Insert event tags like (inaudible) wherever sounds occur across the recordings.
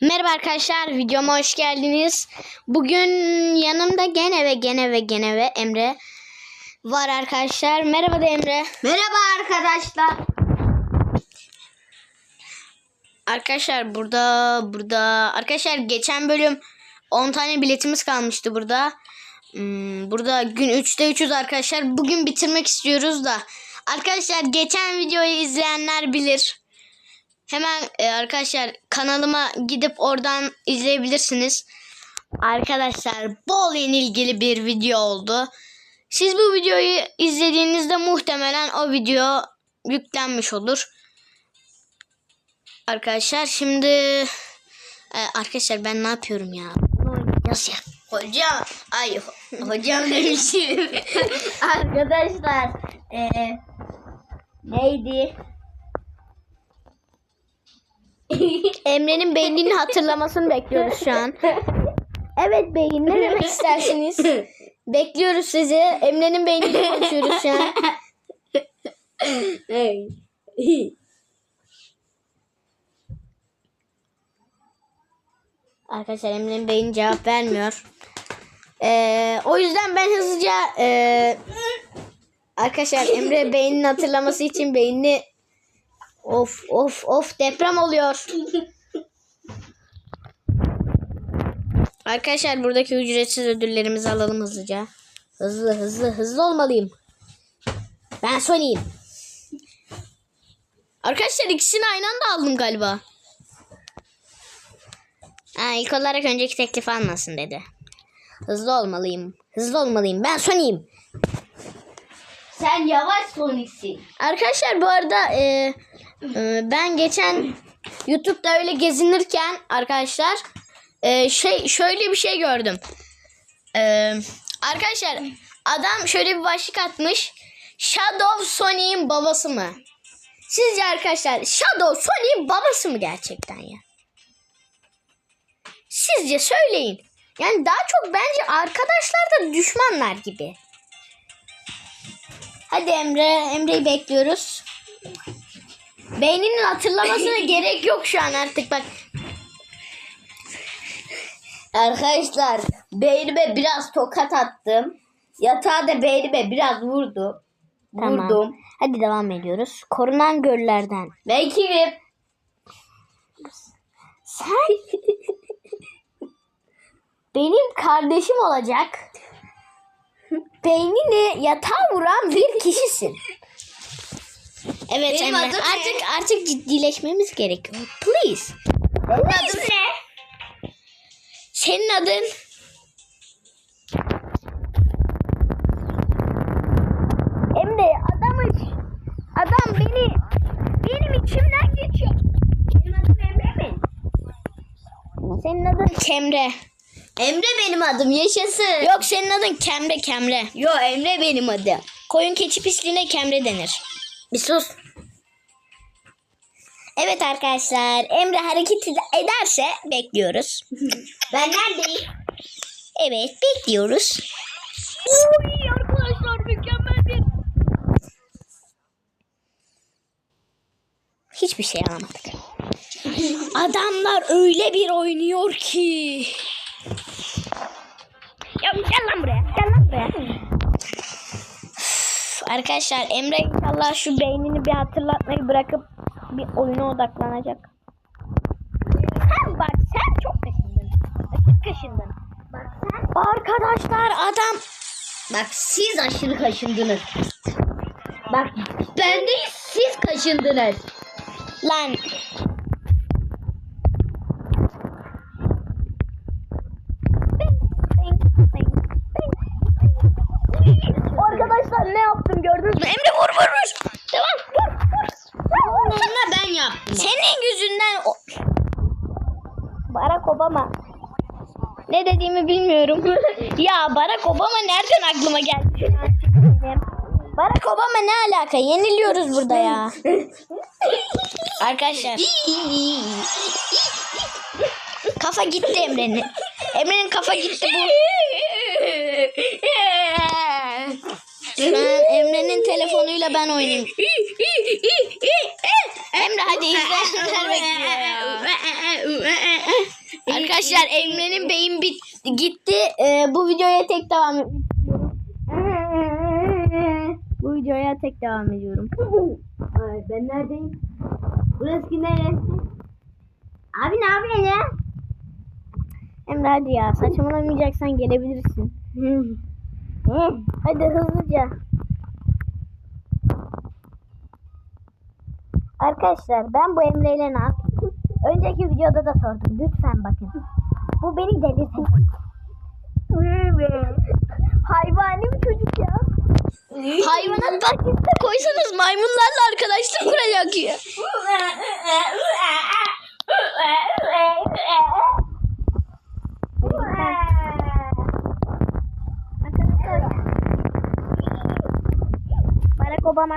Merhaba arkadaşlar, videoma hoş geldiniz. Bugün yanımda gene ve gene ve gene ve Emre var arkadaşlar. Merhaba da Emre. Merhaba arkadaşlar. Arkadaşlar burada burada arkadaşlar geçen bölüm 10 tane biletimiz kalmıştı burada. Hmm, burada gün 3'te 300 arkadaşlar. Bugün bitirmek istiyoruz da. Arkadaşlar geçen videoyu izleyenler bilir. Hemen e, arkadaşlar kanalıma gidip oradan izleyebilirsiniz. Arkadaşlar bol ilgili bir video oldu. Siz bu videoyu izlediğinizde muhtemelen o video yüklenmiş olur. Arkadaşlar şimdi e, arkadaşlar ben ne yapıyorum ya? Nasıl ya? Hocam ay ho- hocam demişim. (laughs) arkadaşlar e, neydi? Emre'nin beyninin (laughs) hatırlamasını bekliyoruz şu an. Evet beyin ne demek (laughs) istersiniz? Bekliyoruz sizi. Emre'nin beynini konuşuyoruz şu an. Arkadaşlar Emre'nin beyni cevap vermiyor. Ee, o yüzden ben hızlıca ee, arkadaşlar Emre beyninin hatırlaması için beynini of of of deprem oluyor. (laughs) Arkadaşlar buradaki ücretsiz ödüllerimizi alalım hızlıca. Hızlı hızlı hızlı olmalıyım. Ben Sony'yim. Arkadaşlar ikisini aynı anda aldım galiba. Ha, ilk olarak önceki teklif almasın dedi. Hızlı olmalıyım. Hızlı olmalıyım. Ben Sony'yim. Sen yavaş Sonic'sin. Arkadaşlar bu arada e, ben geçen YouTube'da öyle gezinirken arkadaşlar e, şey şöyle bir şey gördüm. E, arkadaşlar adam şöyle bir başlık atmış. Shadow Sonic'in babası mı? Sizce arkadaşlar Shadow Sonic'in babası mı gerçekten ya? Sizce söyleyin. Yani daha çok bence arkadaşlar da düşmanlar gibi. Hadi Emre. Emre'yi bekliyoruz. Beyninin hatırlamasına (laughs) gerek yok şu an artık bak. Arkadaşlar beynime biraz tokat attım. Yatağa da beynime biraz vurdu. Tamam. Vurdum. Hadi devam ediyoruz. Korunan göllerden. Ben kimim? Sen benim kardeşim olacak. Beynini yatağa vuran bir kişisin. Evet Benim Emre. adım ne? Artık artık ciddileşmemiz gerekiyor. Please. Benim adım ne? Senin adın Emre adamı adam beni benim içimden geçiyor. Benim adım Emre mi? Senin adın Kemre. Emre benim adım yaşasın. Yok senin adın Kemre Kemre. Yo Emre benim adım. Koyun keçi pisliğine Kemre denir. Bir sus. Evet arkadaşlar Emre hareket ederse bekliyoruz. (laughs) Ben neredeyim? Evet bekliyoruz. Oy arkadaşlar mükemmel bir. Hiçbir şey alamadık. Adamlar öyle bir oynuyor ki. Ya gel lan buraya. Gel lan buraya. Arkadaşlar Emre inşallah şu beynini bir hatırlatmayı bırakıp bir oyuna odaklanacak. Sen bak sen çok kaşındın. Aşırı kaşındın. Bak sen. Arkadaşlar adam Bak siz aşırı kaşındınız. Bak ben değil siz kaşındınız. lan Arkadaşlar ne yaptım gördünüz mü? Emre vur vur vur. Devam vur vur. Onunla ben yaptım. Senin yüzünden o... Barack Obama. Ne dediğimi bilmiyorum. (laughs) ya Barack Obama nereden aklıma geldi? Barack Obama ne alaka? Yeniliyoruz burada ya. (laughs) Arkadaşlar. kafa gitti Emre'nin. Emre'nin kafa gitti bu. An Emre'nin telefonuyla ben oynayayım. Emre hadi izleyenler (laughs) bekliyor. Arkadaşlar Emre'nin beyin bit gitti. Ee, bu videoya tek devam etmek istiyorum. Bu videoya tek devam ediyorum. Ay, ben neredeyim? Burası neresi? Abi ne yapıyorsun ya? Emre hadi ya saçmalamayacaksan gelebilirsin. Hadi hızlıca. Arkadaşlar ben bu Emre ile ne yaptım? Önceki videoda da sordum. Lütfen bakın. Bu beni delirtin. Hayvani bir çocuk ya. Hayvanat bahçesine koysanız maymunlarla arkadaşlık kuracak ya. Barack Obama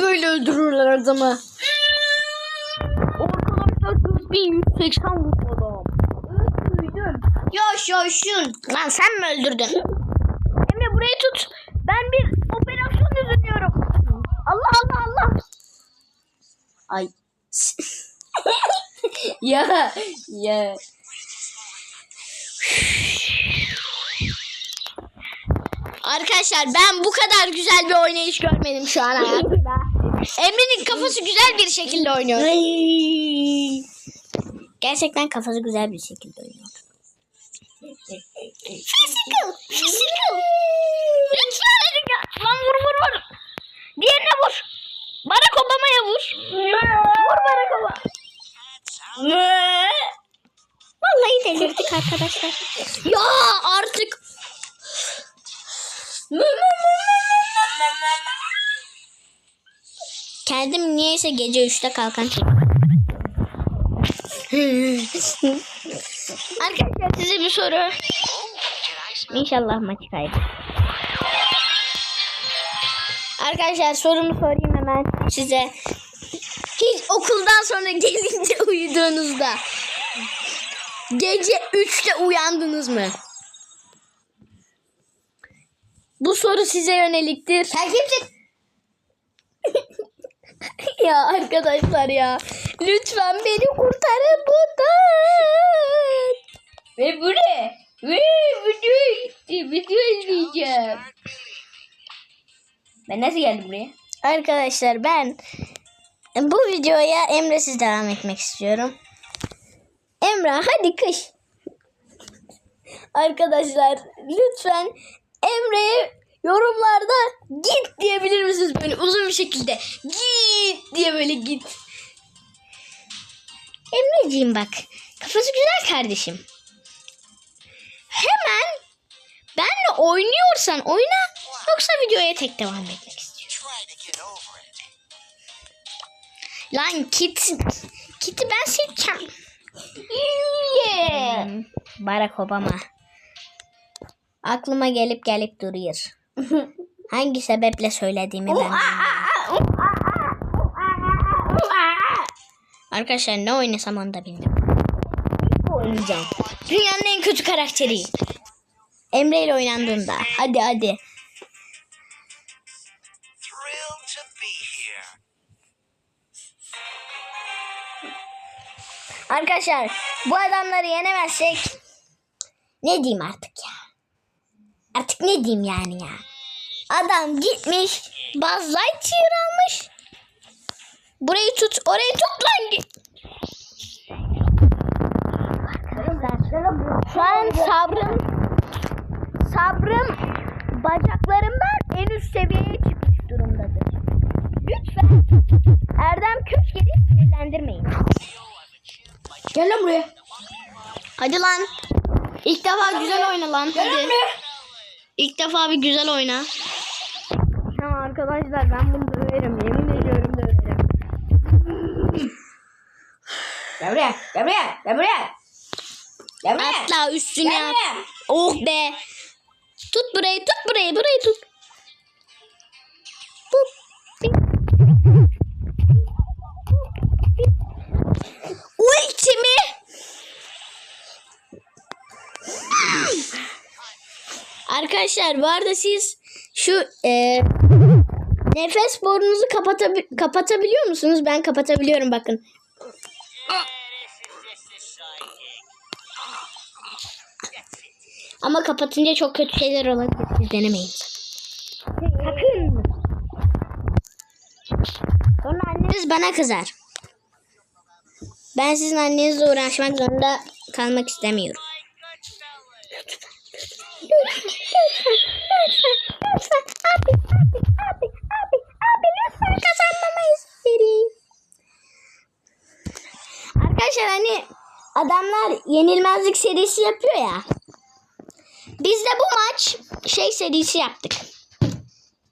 Böyle öldürürler adamı. Arkadaşlar 4180 vurdu adam. Yaş yaşın. Lan sen mi öldürdün? Emre burayı tut. Ben bir operasyon düzenliyorum. Allah Allah Allah. Ay. (laughs) ya ya. Arkadaşlar ben bu kadar güzel bir oynayış görmedim şu an hayatımda. (laughs) Emre'nin kafası güzel bir şekilde oynuyor. Gerçekten kafası güzel bir şekilde oynuyor. Physical, physical. Lütfen Erika. Lan vur vur vur. Diğerine vur. Barack Obama'ya vur. Vur Barack Obama. Vallahi delirdik arkadaşlar. Ya artık. Kendim niyeyse gece 3'te kalkan. (laughs) Arkadaşlar size bir soru. İnşallah maçı kaybeder. Arkadaşlar sorumu sorayım hemen size. Hiç okuldan sonra gelince (laughs) uyuduğunuzda gece 3'te uyandınız mı? Bu soru size yöneliktir. Kimsin? Ya arkadaşlar ya. Lütfen beni kurtarın buradan. Ve bu ne? Ve video işte video izleyeceğim. Ben nasıl geldim buraya? Arkadaşlar ben bu videoya Emre'siz devam etmek istiyorum. Emre hadi kış. Arkadaşlar lütfen Emre'ye yorumlarda git diyebilir misiniz böyle uzun bir şekilde git diye böyle git. Emreciğim bak kafası güzel kardeşim. Hemen benle oynuyorsan oyna yoksa videoya tek devam etmek istiyorum. Lan kit kiti ben seçeceğim. Yeah. Hmm, Barack Obama. Aklıma gelip gelip duruyor. Hangi sebeple söylediğimi ben. Arkadaşlar ne oynasam onu da. Oynayacağım. Dünyanın en kötü karakteri. Emre ile oynandığında. Hadi hadi. Arkadaşlar bu adamları yenemezsek ne diyeyim artık ya? Artık ne diyeyim yani ya? Adam gitmiş Buzz Lightyear almış. Burayı tut, orayı tut lan. git. Şu an sabrım sabrım bacaklarımdan en üst seviyeye çıkmış durumdadır. Lütfen Erdem Köşkeli sinirlendirmeyin. Gel lan buraya. Hadi lan. İlk defa güzel oyna lan. Hadi. İlk defa bir güzel oyna. Ya arkadaşlar ben bunu döverim. Yemin ediyorum döverim. Gel buraya. Gel buraya. Gel buraya. Gel buraya. Atla üstüne Gel at. buraya. Oh be. Tut burayı tut burayı burayı tut. Ultimi. Arkadaşlar bu arada siz şu e, Nefes borunuzu kapatabi- kapatabiliyor musunuz? Ben kapatabiliyorum bakın. Ama kapatınca çok kötü şeyler olabilir. Siz denemeyin. Sakın. Sonra anneniz bana kızar. Ben sizin annenizle uğraşmak zorunda kalmak istemiyorum. Lütfen, abi, abi, abi, abi, abi lütfen kazanmamı isterim. Arkadaşlar hani adamlar yenilmezlik serisi yapıyor ya. Biz de bu maç şey serisi yaptık.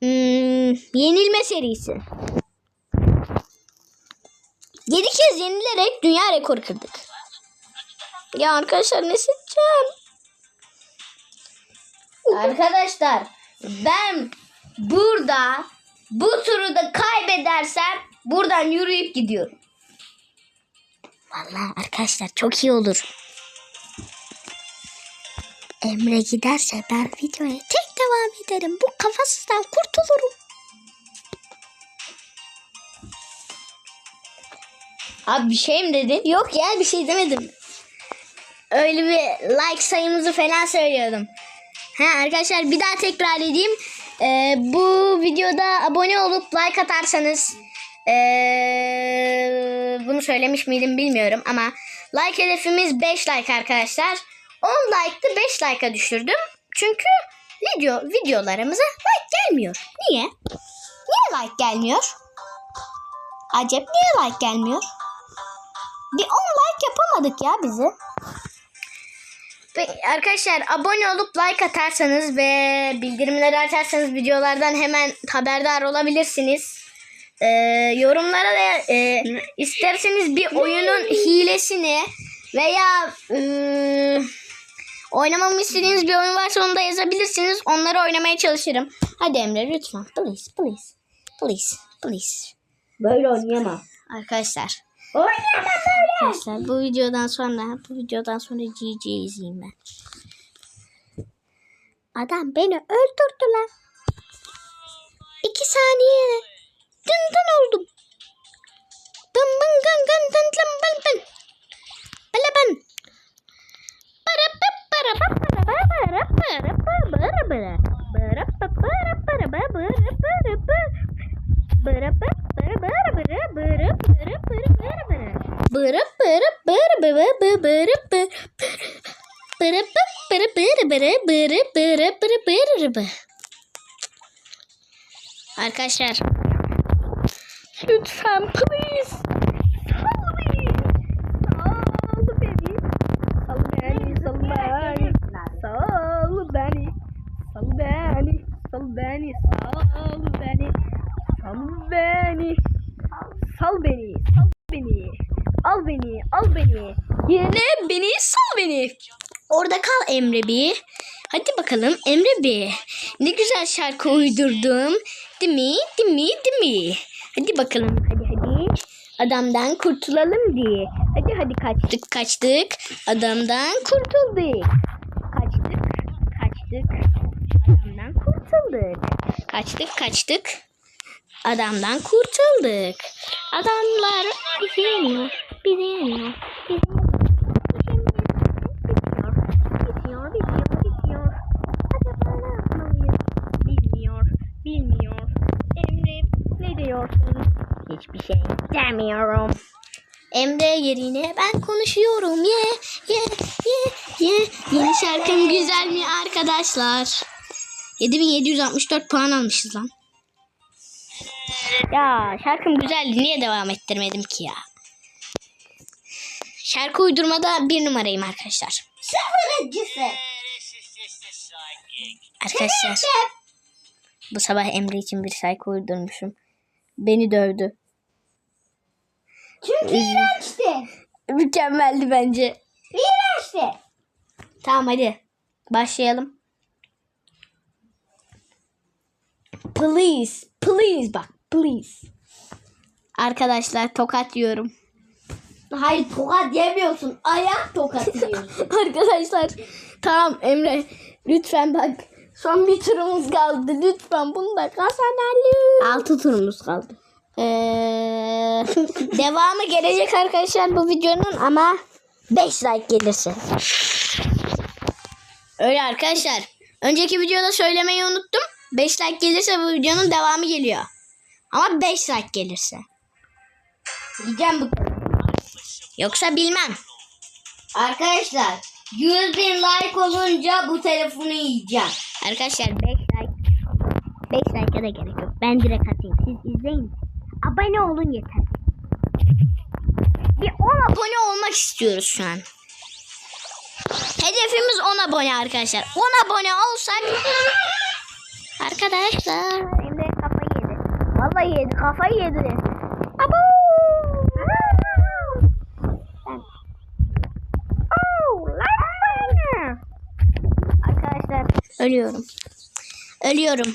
Hmm, yenilme serisi. 7 kez yenilerek dünya rekoru kırdık. Ya arkadaşlar ne seçeceğim? Arkadaşlar ben burada bu turu da kaybedersem buradan yürüyüp gidiyorum. Vallahi arkadaşlar çok iyi olur. Emre giderse ben videoya tek devam ederim. Bu kafasızdan kurtulurum. Abi bir şey mi dedin? Yok ya bir şey demedim. Öyle bir like sayımızı falan söylüyordum. Ha arkadaşlar bir daha tekrar edeyim. Ee, bu videoda abone olup like atarsanız ee, bunu söylemiş miydim bilmiyorum ama like hedefimiz 5 like arkadaşlar. 10 like'tı 5 like'a düşürdüm. Çünkü video videolarımıza like gelmiyor. Niye? Niye like gelmiyor? Acep niye like gelmiyor? Bir 10 like yapamadık ya bizi. Arkadaşlar abone olup like atarsanız ve bildirimleri açarsanız videolardan hemen haberdar olabilirsiniz. Ee, yorumlara da e, isterseniz bir oyunun hilesini veya e, oynamamı istediğiniz bir oyun varsa onu da yazabilirsiniz. Onları oynamaya çalışırım. Hadi Emre lütfen. Please, please, please, please. Böyle oynayamam. Arkadaşlar. Oynayamam böyle. Arkadaşlar bu videodan sonra bu videodan sonra GG izleyeyim ben. Adam beni öldürdü lan. İki saniye. Dın dın oldum. Dın bın gın gın dın dın bın bın. Bala bın. Bara bı bara bı bara bı bara bara bı bara bara. Bara bı bara bara bı bara bara bı. Bara bı bara bara bara bara bara bara bara bara. Bırı bırı bırı bırı bırı bırı bırı bırı bırı bırı bırı bırı bırı bırı bırı bırı Arkadaşlar lütfen please sal beni sal beni sal beni sal beni sal beni sal beni sal beni sal beni sal beni Sal beni. Al beni, al beni. Yerine beni, sal beni. Orada kal Emre bir. Hadi bakalım Emre bir. Ne güzel şarkı uydurdum. Değil mi? Değil mi? Değil mi? Hadi bakalım hadi hadi. Adamdan kurtulalım diye. Hadi hadi kaçtık kaçtık. Adamdan kurtulduk. Kaçtık kaçtık. Adamdan kurtulduk. Kaçtık kaçtık. Adamdan kurtulduk. Adamlar bizi yeniyor. Bizi yeniyor. Bizi Bitiyor, ne diyorsun? Hiçbir şey demiyorum. Emre yerine ben konuşuyorum. Ye, ye, ye, ye. Yeni şarkım güzel mi arkadaşlar? 7764 puan almışız lan. Ya şarkım güzeldi. Niye devam ettirmedim ki ya? Şarkı uydurmada bir numarayım arkadaşlar. Sıfırıncısı. Arkadaşlar bu sabah Emre için bir şarkı uydurmuşum. Beni dövdü. Çünkü ee, iğrençti. Mükemmeldi bence. İğrençti. Tamam hadi. Başlayalım. Please. Please bak. Please. Arkadaşlar tokat yiyorum. Hayır tokat yemiyorsun. Ayak tokat (laughs) yiyorsun. Arkadaşlar tamam Emre lütfen bak. Son bir turumuz kaldı. Lütfen bunu da kazan Altı turumuz kaldı. Ee, (laughs) devamı gelecek arkadaşlar bu videonun ama 5 like gelirse. Öyle arkadaşlar. Önceki videoda söylemeyi unuttum. 5 like gelirse bu videonun devamı geliyor. Ama 5 like gelirse. Gideceğim bu Yoksa bilmem. Arkadaşlar 100 bin like olunca bu telefonu yiyeceğim. Arkadaşlar 5 like 5 like'a da gerek. Ben direkt atayım. Siz izleyin. Abone olun yeter. Bir 10 abone olmak istiyoruz şu an. Hedefimiz 10 abone arkadaşlar. 10 abone olsak arkadaşlar Emre kafayı yedi. Vallahi yedi. Kafayı yedi. Abo! Arkadaşlar ölüyorum. Ölüyorum.